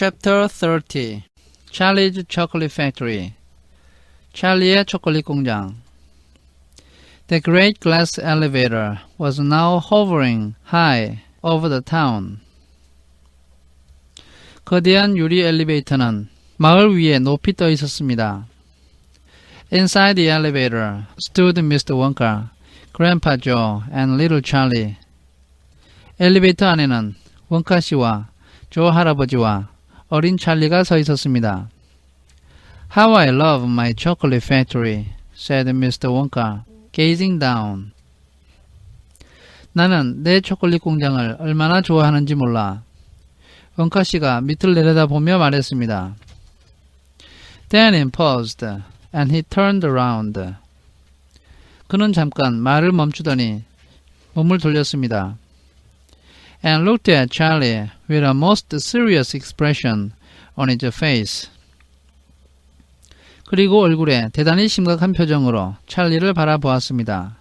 Chapter 30 Charlie's Chocolate Factory 찰리의 초콜릿 공장 The great glass elevator was now hovering high over the town. 거대한 유리 엘리베이터는 마을 위에 높이 떠 있었습니다. Inside the elevator stood Mr. Wonka, Grandpa Joe, and Little Charlie. 엘리베이터 안에는 원카 씨와 조 할아버지와 어린 찰리가 서 있었습니다. How I love my chocolate factory, said Mr. Wonka, gazing down. 나는 내 초콜릿 공장을 얼마나 좋아하는지 몰라. 원카 씨가 밑을 내려다보며 말했습니다. Then he paused, and he turned around. 그는 잠깐 말을 멈추더니 몸을 돌렸습니다. And looked at Charlie with a most serious expression on his face. 그리고 얼굴에 대단히 심각한 표정으로 찰리를 바라보았습니다.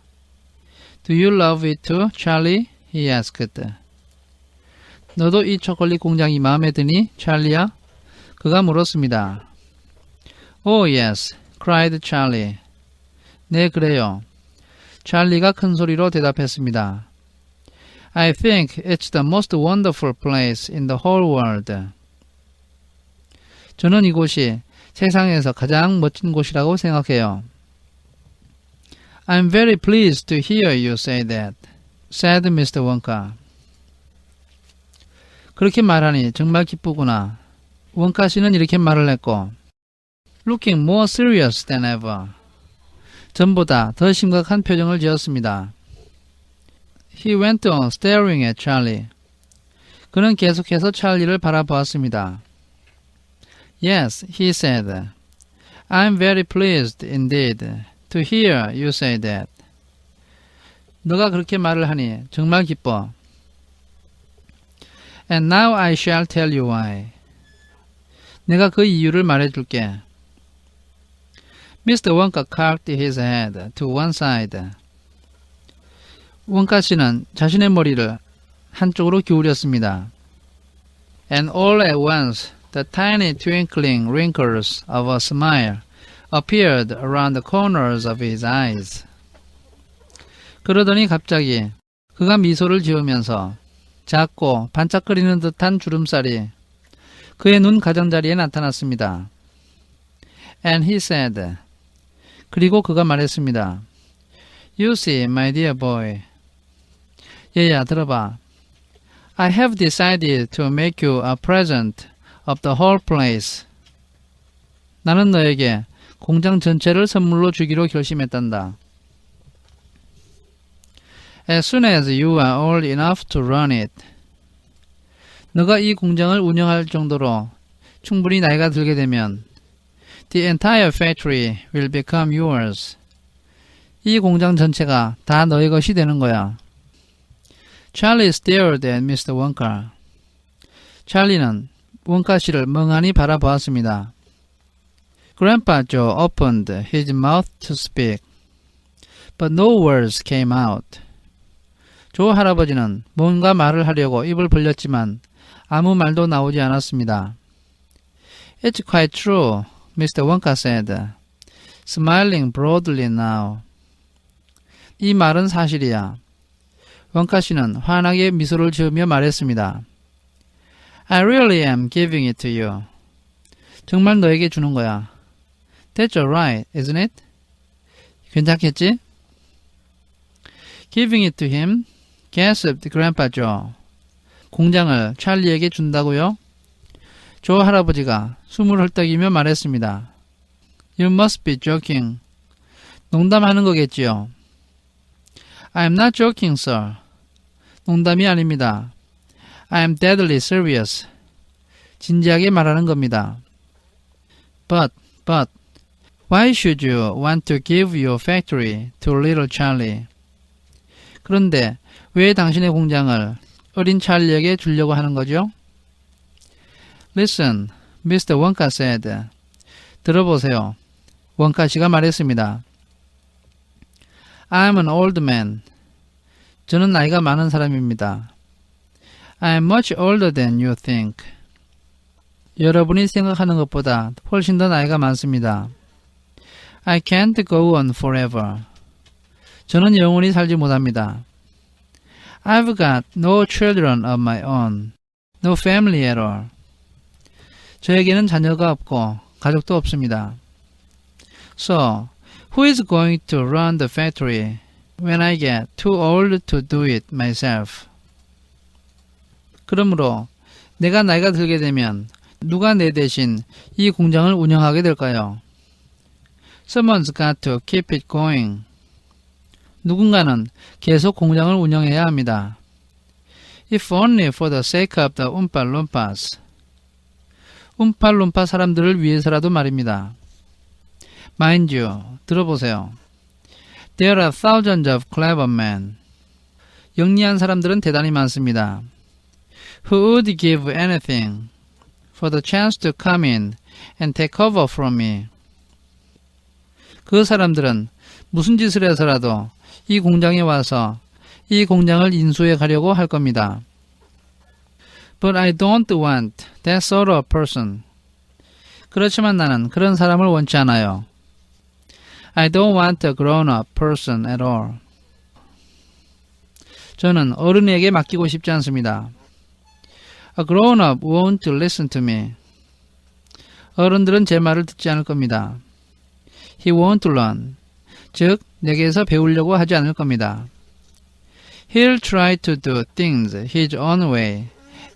Do you love it too, Charlie? he asked. 너도 이 초콜릿 공장이 마음에 드니, 찰리야? 그가 물었습니다. Oh, yes, cried Charlie. 네, 그래요. 찰리가 큰 소리로 대답했습니다. I think it's the most wonderful place in the whole world. 저는 이곳이 세상에서 가장 멋진 곳이라고 생각해요. I'm very pleased to hear you say that, said Mr. Wonka. 그렇게 말하니 정말 기쁘구나. 원카 씨는 이렇게 말을 했고, looking more serious than ever. 전보다 더 심각한 표정을 지었습니다. He went on staring at Charlie. 그는 계속해서 찰리를 바라보았습니다. Yes, he said. I'm very pleased indeed to hear you say that. 너가 그렇게 말을 하니 정말 기뻐. And now I shall tell you why. 내가 그 이유를 말해줄게. Mr. Wonka cocked his head to one side. 원카 씨는 자신의 머리를 한쪽으로 기울였습니다. And all at once the tiny twinkling wrinkles of a smile appeared around the corners of his eyes. 그러더니 갑자기 그가 미소를 지으면서 작고 반짝거리는 듯한 주름살이 그의 눈 가장자리에 나타났습니다. And he said, 그리고 그가 말했습니다. You see, my dear boy, 얘야 들어봐. I have decided to make you a present of the whole place. 나는 너에게 공장 전체를 선물로 주기로 결심했단다. As soon as you are old enough to run it. 너가 이 공장을 운영할 정도로 충분히 나이가 들게 되면 the entire factory will become yours. 이 공장 전체가 다 너의 것이 되는 거야. Charlie stared at Mr. Wonka. 찰리는 원카 씨를 멍하니 바라보았습니다. Grandpa Joe opened his mouth to speak, but no words came out. 조 할아버지는 뭔가 말을 하려고 입을 벌렸지만 아무 말도 나오지 않았습니다. It's quite true, Mr. Wonka said, smiling broadly now. 이 말은 사실이야. 원카 씨는 환하게 미소를 지으며 말했습니다. I really am giving it to you. 정말 너에게 주는 거야. That's alright, isn't it? 괜찮겠지? Giving it to him, gasped Grandpa Joe. 공장을 찰리에게 준다고요? 조 할아버지가 숨을 헐떡이며 말했습니다. You must be joking. 농담하는 거겠지요. I'm not joking, sir. 농담이 아닙니다. I'm deadly serious. 진지하게 말하는 겁니다. But, but, why should you want to give your factory to little Charlie? 그런데 왜 당신의 공장을 어린 찰리에게 주려고 하는 거죠? Listen, Mr. Wonka said. 들어보세요. 원카 씨가 말했습니다. I'm an old man. 저는 나이가 많은 사람입니다. I'm much older than you think. 여러분이 생각하는 것보다 훨씬 더 나이가 많습니다. I can't go on forever. 저는 영원히 살지 못합니다. I've got no children of my own. No family at all. 저에게는 자녀가 없고 가족도 없습니다. So, who is going to run the factory when I get too old to do it myself? 그러므로 내가 나이가 들게 되면 누가 내 대신 이 공장을 운영하게 될까요? Someone's got to keep it going. 누군가는 계속 공장을 운영해야 합니다. If only for the sake of the Oompa Loompas. 움팔룸파 사람들을 위해서라도 말입니다. Mind you, 들어보세요. There are thousands of clever men. 영리한 사람들은 대단히 많습니다. Who would give anything for the chance to come in and take over from me. 그 사람들은 무슨 짓을 해서라도 이 공장에 와서 이 공장을 인수해 가려고 할 겁니다. But I don't want that sort of person. 그렇지만 나는 그런 사람을 원치 않아요. I don't want a grown-up person at all. 저는 어른에게 맡기고 싶지 않습니다. A grown-up won't listen to me. 어른들은 제 말을 듣지 않을 겁니다. He won't learn. 즉, 내게서 배우려고 하지 않을 겁니다. He'll try to do things his own way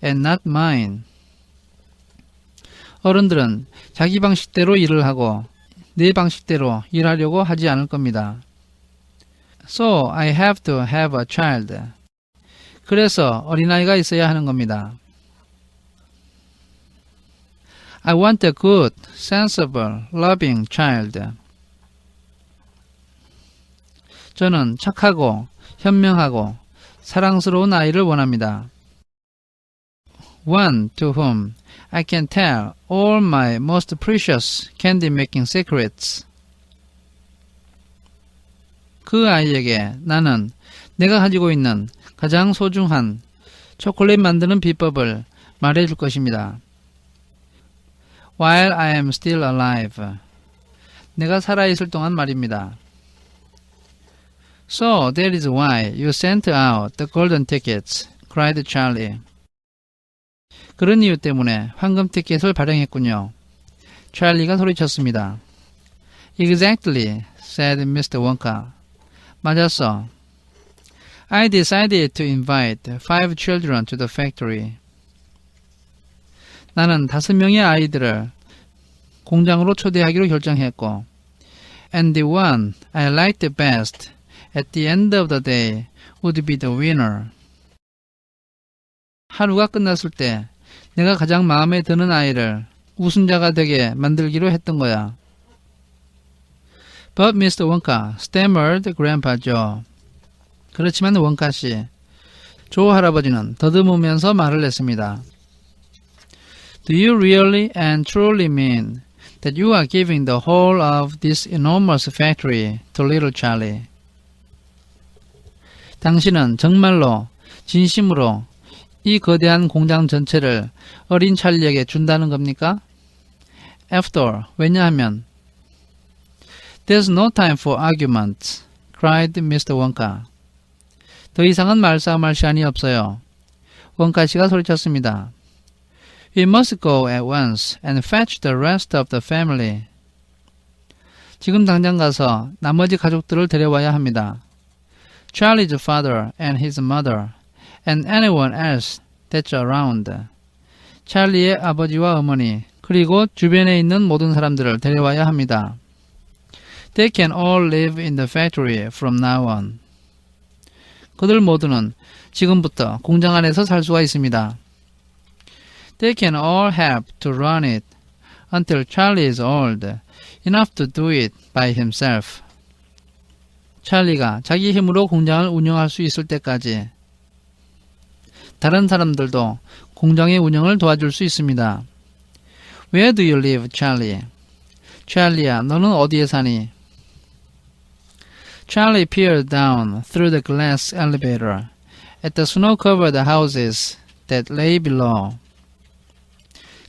and not mine. 어른들은 자기 방식대로 일을 하고 내 방식대로 일하려고 하지 않을 겁니다. So I have to have a child. 그래서 어린아이가 있어야 하는 겁니다. I want a good, sensible, loving child. 저는 착하고 현명하고 사랑스러운 아이를 원합니다. One to whom I can tell all my most precious candy making secrets. 그 아이에게 나는 내가 가지고 있는 가장 소중한 초콜릿 만드는 비법을 말해 줄 것입니다. While I am still alive. 내가 살아있을 동안 말입니다. So that is why you sent out the golden tickets, cried Charlie. 그런 이유 때문에 황금 티켓을 발행했군요. 찰리가 소리쳤습니다. Exactly, said Mr. Wonka. 맞았어. I decided to invite five children to the factory. 나는 다섯 명의 아이들을 공장으로 초대하기로 결정했고, and the one I liked best at the end of the day would be the winner. 하루가 끝났을 때 내가 가장 마음에 드는 아이를 우승자가 되게 만들기로 했던 거야. But Mr. Wonka stammered Grandpa Joe. 그렇지만 원카 씨, 조 할아버지는 더듬으면서 말을 했습니다. Do you really and truly mean that you are giving the whole of this enormous factory to little Charlie? 당신은 정말로 진심으로 이 거대한 공장 전체를 어린 찰리에게 준다는 겁니까? After 왜냐하면 There's no time for arguments, cried Mr. Wonka. 더 이상은 말싸움할 시간이 없어요. 원카 씨가 소리쳤습니다. We must go at once and fetch the rest of the family. 지금 당장 가서 나머지 가족들을 데려와야 합니다. Charlie's father and his mother and anyone else that's around. 찰리의 아버지와 어머니 그리고 주변에 있는 모든 사람들을 데려와야 합니다. They can all live in the factory from now on. 그들 모두는 지금부터 공장 안에서 살 수가 있습니다. They can all help to run it until Charlie is old enough to do it by himself. 찰리가 자기 힘으로 공장을 운영할 수 있을 때까지 다른 사람들도 공장의 운영을 도와줄 수 있습니다. Where do you live, Charlie? 찰리야, 너는 어디에 사니? Charlie peered down through the glass elevator at the snow-covered houses that lay below.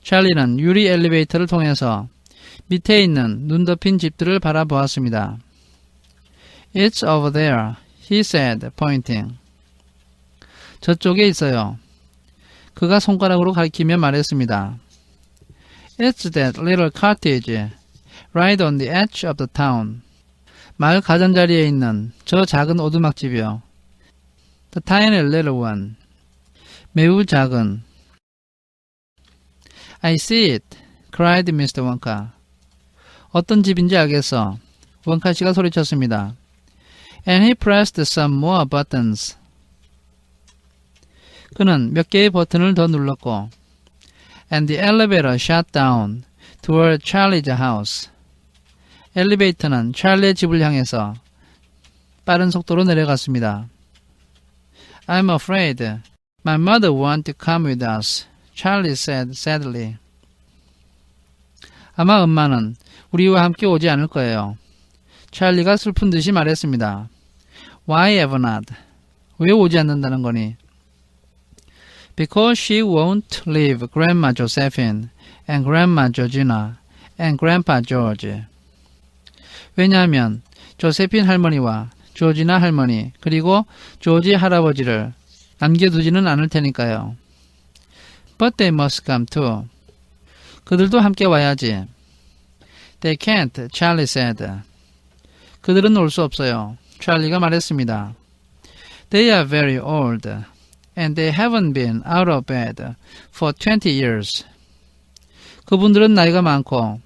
찰리는 유리 엘리베이터를 통해서 밑에 있는 눈 덮인 집들을 바라보았습니다. It's over there, he said, pointing. 저쪽에 있어요. 그가 손가락으로 가리키며 말했습니다. It's that little cottage right on the edge of the town. 마을 가장자리에 있는 저 작은 오두막집이요. The tiny little one. 매우 작은. I see it, cried Mr. Wonka. 어떤 집인지 알겠어. 원카 씨가 소리쳤습니다. And he pressed some more buttons. 그는 몇 개의 버튼을 더 눌렀고, and the elevator shut down toward Charlie's house. 엘리베이터는 찰리의 집을 향해서 빠른 속도로 내려갔습니다. I'm afraid my mother won't come with us, Charlie said sadly. 아마 엄마는 우리와 함께 오지 않을 거예요. 찰리가 슬픈 듯이 말했습니다. Why ever not? 왜 오지 않는다는 거니? Because she won't leave Grandma Josephine and Grandma Georgina and Grandpa George. 왜냐하면 조세핀 할머니와 조지나 할머니 그리고 조지 할아버지를 남겨두지는 않을 테니까요. But they must come too. 그들도 함께 와야지. They can't, Charlie said. 그들은 올 수 없어요. 찰리가 말했습니다. They are very old, and they haven't been out of bed for 20 years. 그분들은 나이가 많고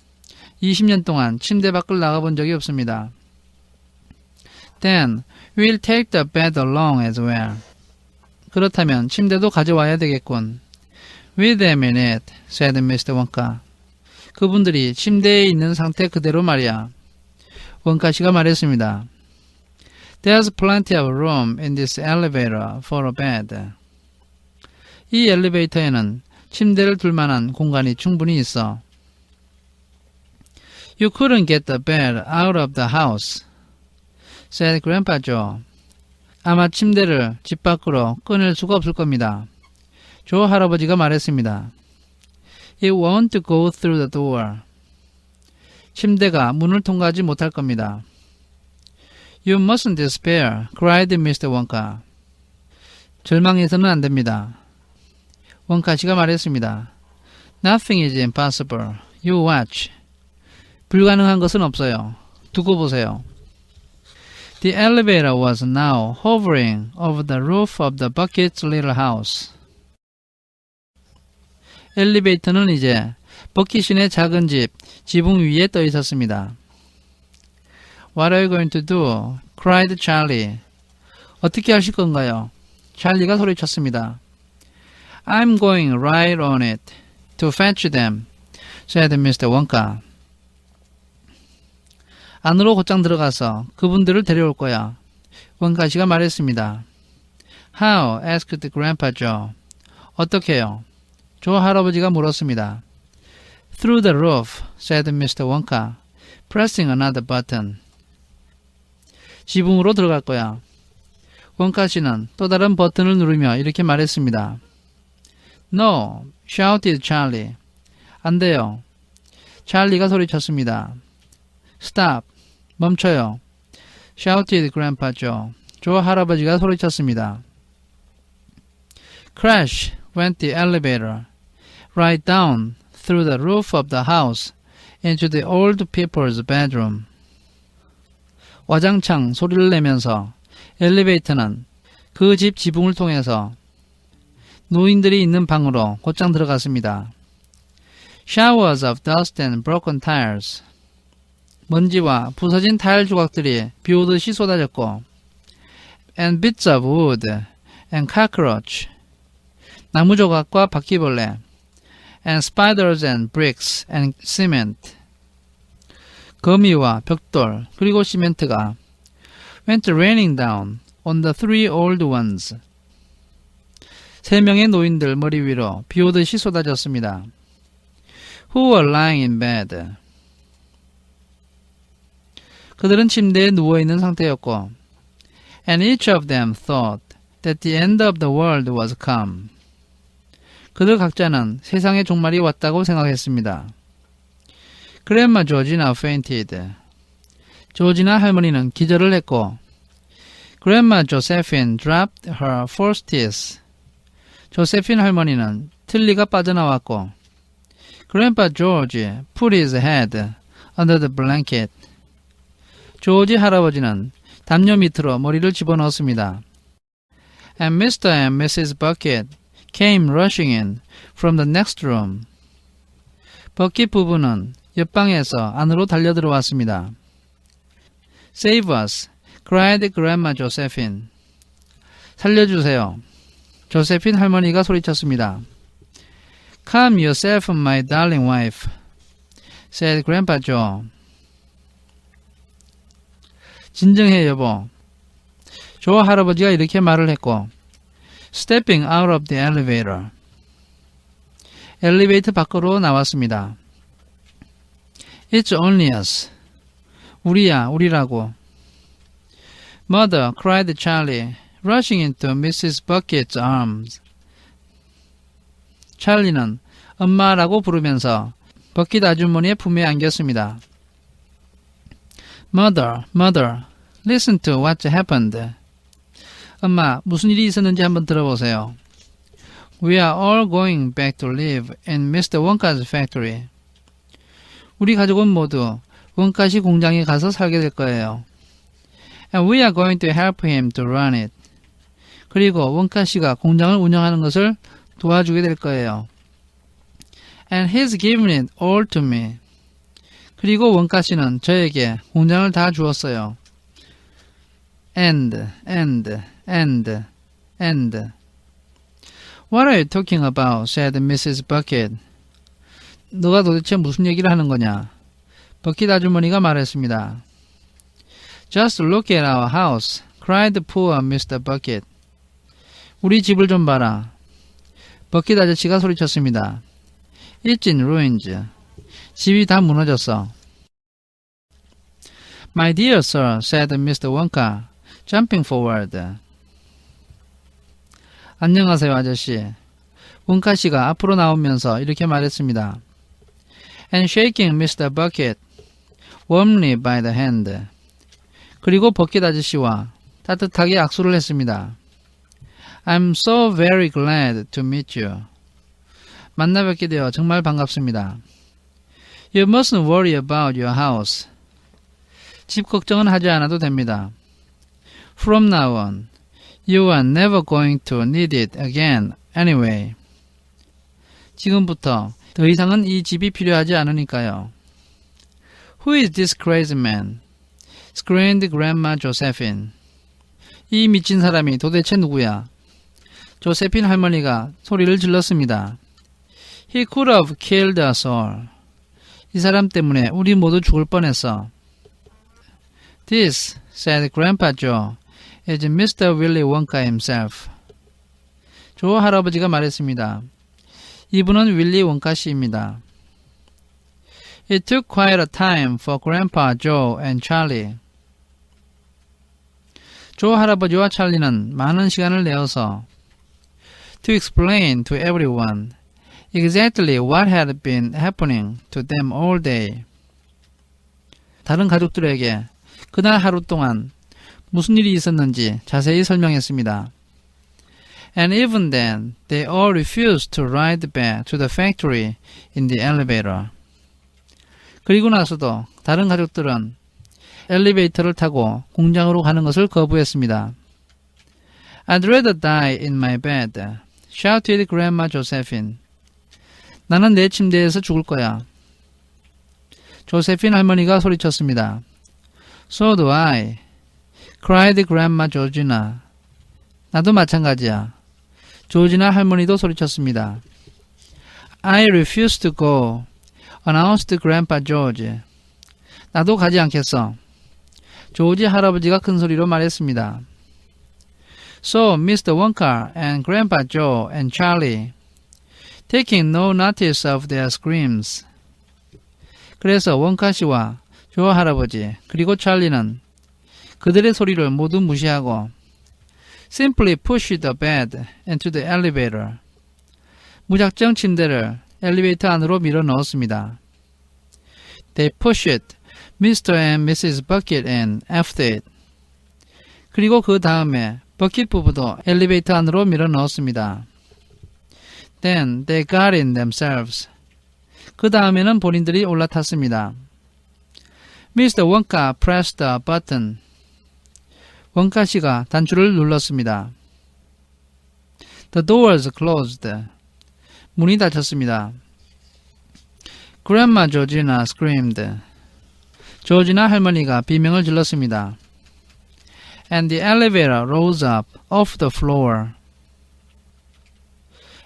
20년 동안 침대 밖을 나가본 적이 없습니다. Then we'll take the bed along as well. 그렇다면 침대도 가져와야 되겠군. Wait a minute, said Mr. Wonka. 그분들이 침대에 있는 상태 그대로 말이야. 원카 씨가 말했습니다. There's plenty of room in this elevator for a bed. 이 엘리베이터에는 침대를 둘 만한 공간이 충분히 있어. You couldn't get the bed out of the house, said Grandpa Joe. 아마 침대를 집 밖으로 꺼낼 수가 없을 겁니다. 조 할아버지가 말했습니다. It won't go through the door. 침대가 문을 통과하지 못할 겁니다. You mustn't despair, cried Mr. Wonka. 절망해서는 안 됩니다. 원카 씨가 말했습니다. Nothing is impossible. You watch. 불가능한 것은 없어요. 두고 보세요. The elevator was now hovering over the roof of the bucket's little house. 엘리베이터는 이제 버킷신의 작은 집, 지붕 위에 떠 있었습니다. What are you going to do? cried Charlie. 어떻게 하실 건가요? 찰리가 소리쳤습니다. I'm going right on it to fetch them, said Mr. Wonka. 안으로 곧장 들어가서 그분들을 데려올 거야. 원가 씨가 말했습니다. How? asked Grandpa Joe. 어떻게요? 조 할아버지가 물었습니다. Through the roof, said Mr. Wonka, pressing another button. 지붕으로 들어갈 거야. 원카 씨는 또 다른 버튼을 누르며 이렇게 말했습니다. No, shouted Charlie. 안 돼요. 찰리가 소리쳤습니다. Stop. 멈춰요. shouted Grandpa Joe. 조 할아버지가 소리쳤습니다. Crash went the elevator right down through the roof of the house into the old people's bedroom. 와장창 소리를 내면서 엘리베이터는 그 집 지붕을 통해서 노인들이 있는 방으로 곧장 들어갔습니다. Showers of dust and broken tires. 먼지와 부서진 타일 조각들이 비 오듯이 쏟아졌고 and bits of wood and cockroach. 나무 조각과 바퀴벌레 and spiders and bricks and cement. 거미와 벽돌 그리고 시멘트가 went raining down on the three old ones. 세 명의 노인들 머리 위로 비 오듯이 쏟아졌습니다. Who were lying in bed. 그들은 침대에 누워 있는 상태였고 and each of them thought that the end of the world was come. 그들 각자는 세상의 종말이 왔다고 생각했습니다. 그랜마 조지나 fainted. 조지나 할머니는 기절을 했고 Grandma Josephine dropped her false teeth. 조세핀 할머니는 틀니가 빠져나왔고 Grandpa George put his head under the blanket. 조지 할아버지는 담요 밑으로 머리를 집어넣었습니다. And Mr. and Mrs. Bucket came rushing in from the next room. 버킷 부부는 옆방에서 안으로 달려들어왔습니다. Save us, cried Grandma Josephine. 살려주세요. 조세핀 할머니가 소리쳤습니다. Calm yourself, my darling wife, said Grandpa Joe. 진정해 여보. 조 할아버지가 이렇게 말을 했고 stepping out of the elevator. 엘리베이터 밖으로 나왔습니다. It's only us. 우리야, 우리라고. Mother, cried Charlie, rushing into Mrs. Bucket's arms. 찰리는 엄마라고 부르면서 버킷 아주머니의 품에 안겼습니다. Mother, mother, listen to what happened. 엄마, 무슨 일이 있었는지 한번 들어보세요. We are all going back to live in Mr. Wonka's factory. 우리 가족은 모두 원가시 공장에 가서 살게 될 거예요. And we are going to help him to run it. 그리고 원카 씨가 공장을 운영하는 것을 도와주게 될 거예요. And he's given it all to me. 그리고 원카 씨는 저에게 공장을 다 주었어요. And, and, and, and. What are you talking about? said Mrs. Bucket. 너가 도대체 무슨 얘기를 하는 거냐? 버킷 아주머니가 말했습니다. Just look at our house, cried poor Mr. Bucket. 우리 집을 좀 봐라. 버킷 아저씨가 소리쳤습니다. In ruins. 집이 다 무너졌어. My dear sir, said Mr. Wonka, jumping forward. 안녕하세요, 아저씨. 원카 씨가 앞으로 나오면서 이렇게 말했습니다. And shaking Mr. Bucket warmly by the hand. 그리고 버킷 아저씨와 따뜻하게 악수를 했습니다. I'm so very glad to meet you. 만나 뵙게 되어 정말 반갑습니다. You mustn't worry about your house. 집 걱정은 하지 않아도 됩니다. From now on, you are never going to need it again anyway. 지금부터 더 이상은 이 집이 필요하지 않으니까요. Who is this crazy man? screamed Grandma Josephine. 이 미친 사람이 도대체 누구야? 조세핀 할머니가 소리를 질렀습니다. He could have killed us all. 이 사람 때문에 우리 모두 죽을 뻔했어. This, said Grandpa Joe, is Mr. Willy Wonka himself. 조 할아버지가 말했습니다. 이분은 윌리 원카 씨입니다. It took quite a time for Grandpa Joe and Charlie. 조 할아버지와 찰리는 많은 시간을 내어서 to explain to everyone exactly what had been happening to them all day. 다른 가족들에게 그날 하루 동안 무슨 일이 있었는지 자세히 설명했습니다. And even then, they all refused to ride back to the factory in the elevator. 그리고 나서도 다른 가족들은 엘리베이터를 타고 공장으로 가는 것을 거부했습니다. I'd rather die in my bed, shouted Grandma Josephine. 나는 내 침대에서 죽을 거야. 조세핀 할머니가 소리쳤습니다. So do I, cried Grandma Georgina. 나도 마찬가지야. 조지나 할머니도 소리쳤습니다. I refuse to go, announced Grandpa George. 나도 가지 않겠어. 조지 할아버지가 큰 소리로 말했습니다. So Mr. Wonka and Grandpa Joe and Charlie, taking no notice of their screams. 그래서 원카 씨와 조 할아버지 그리고 찰리는 그들의 소리를 모두 무시하고 simply pushed the bed into the elevator. 무작정 침대를 엘리베이터 안으로 밀어 넣었습니다. They pushed Mr. and Mrs. Bucket in after it. 그리고 그 다음에 버킷 부부도 엘리베이터 안으로 밀어 넣었습니다. Then they got in themselves. 그 다음에는 본인들이 올라탔습니다. Mr. 원카 pressed the button. 원카 씨가 단추를 눌렀습니다. The doors closed. 문이 닫혔습니다. Grandma Georgina screamed. 조지나 할머니가 비명을 질렀습니다. And the elevator rose up off the floor.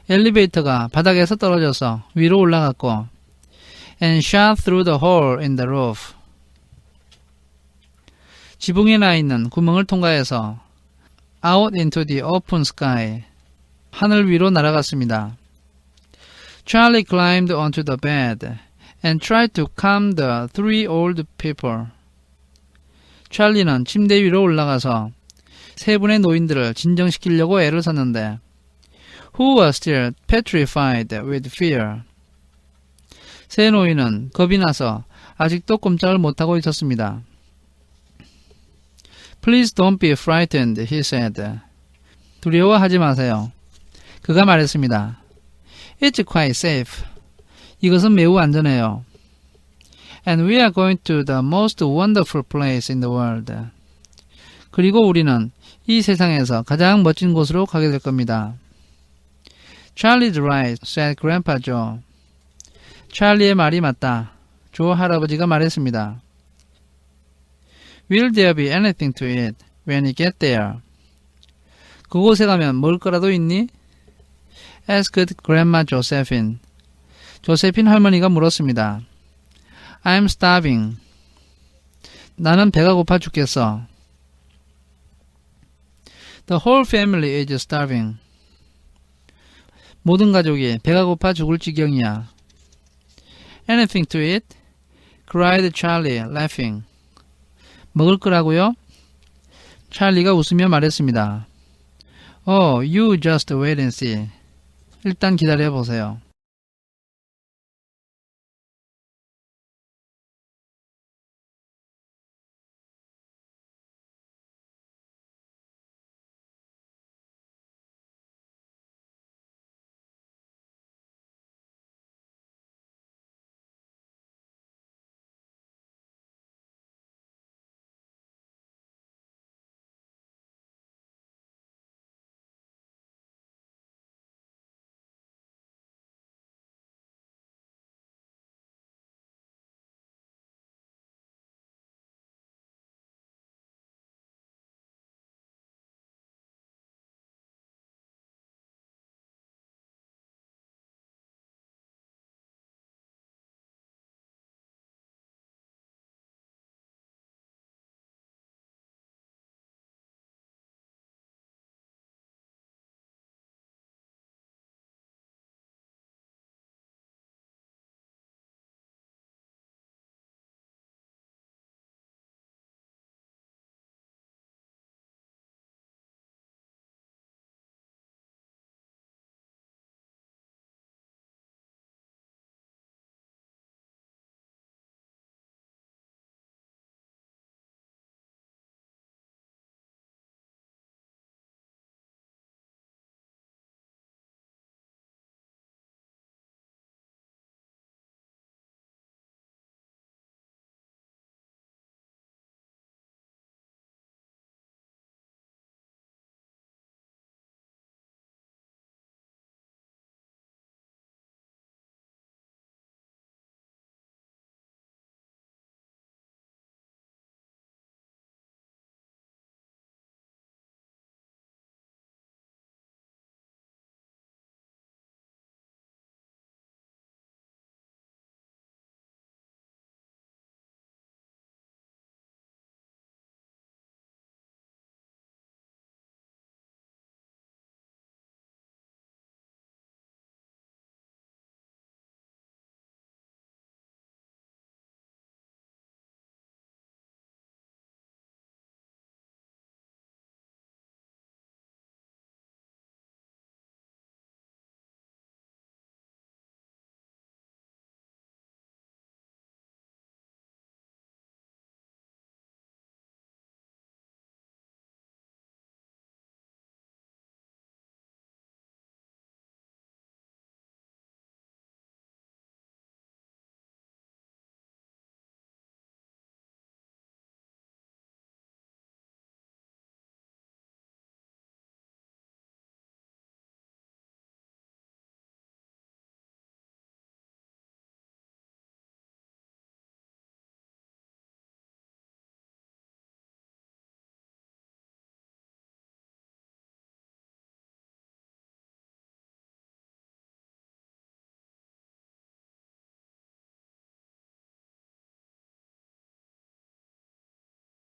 엘리베이터가 바닥에서 떨어져서 위로 올라갔고 and shot through the hole in the roof. 지붕에 나 있는 구멍을 통과해서 out into the open sky. 하늘 위로 날아갔습니다. Charlie climbed onto the bed and tried to calm the three old people. 찰리는 침대 위로 올라가서 세 분의 노인들을 진정시키려고 애를 썼는데 who were still petrified with fear. 세 노인은 겁이 나서 아직도 꼼짝을 못하고 있었습니다. Please don't be frightened, he said. 두려워하지 마세요. 그가 말했습니다. It's quite safe. 이것은 매우 안전해요. And we are going to the most wonderful place in the world. 그리고 우리는 이 세상에서 가장 멋진 곳으로 가게 될 겁니다. Charlie's right, said Grandpa Joe. 찰리의 말이 맞다. 조 할아버지가 말했습니다. Will there be anything to eat when you get there? 그곳에 가면 먹을 거라도 있니? asked Grandma Josephine. 조세핀 할머니가 물었습니다. I'm starving. 나는 배가 고파 죽겠어. The whole family is starving. 모든 가족이 배가 고파 죽을 지경이야. Anything to eat? cried Charlie, laughing. 먹을 거라고요? 찰리가 웃으며 말했습니다. Oh, you just wait and see. 일단 기다려 보세요.